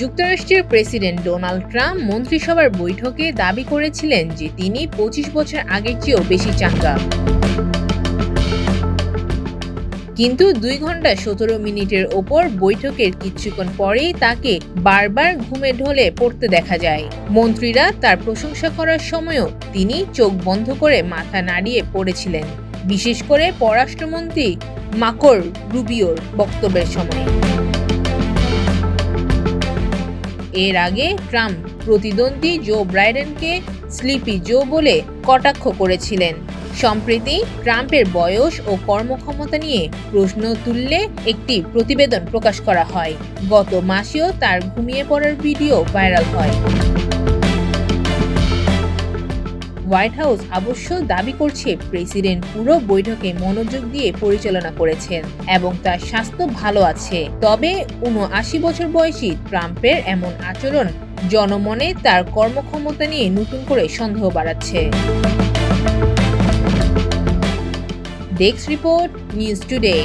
যুক্তরাষ্ট্রের president Donald Trump মন্ত্রিসভার বৈঠকে দাবি করেছিলেন যে তিনি পঁচিশ বছর আগের চেয়েও বেশি চাঙ্গা। কিন্তু দুই ঘণ্টা সতেরো মিনিটের ওপর বৈঠকের কিছুক্ষণ পরেই তাকে বারবার ঘুমে ঢলে পড়তে দেখা যায়। মন্ত্রীরা তার প্রশংসা করার সময়ও তিনি চোখ বন্ধ করে মাথা নাড়িয়ে পড়েছিলেন, বিশেষ করে পররাষ্ট্রমন্ত্রী মাকর রুবিওর বক্তব্যের সময়। এর আগে ট্রাম্প প্রতিদ্বন্দ্বী জো ব্রাইডেনকে স্লিপি জো বলে কটাক্ষ করেছিলেন। সম্প্রতি ট্রাম্পের বয়স ও কর্মক্ষমতা নিয়ে প্রশ্ন তুললে একটি প্রতিবেদন প্রকাশ করা হয়। গত মাসেও তার ঘুমিয়ে পড়ার ভিডিও ভাইরাল হয়। হোয়াইট হাউস অবশ্য দাবি করছে প্রেসিডেন্ট পুরো বৈঠকে মনোযোগ দিয়ে পরিচালনা করেছেন এবং তার স্বাস্থ্য ভালো আছে। তবে উনআশি বছর বয়সী ট্রাম্পের এমন আচরণ জনমনে তার কর্মক্ষমতা নিয়ে নতুন করে সন্দেহ বাড়াচ্ছে। Desk report, news today.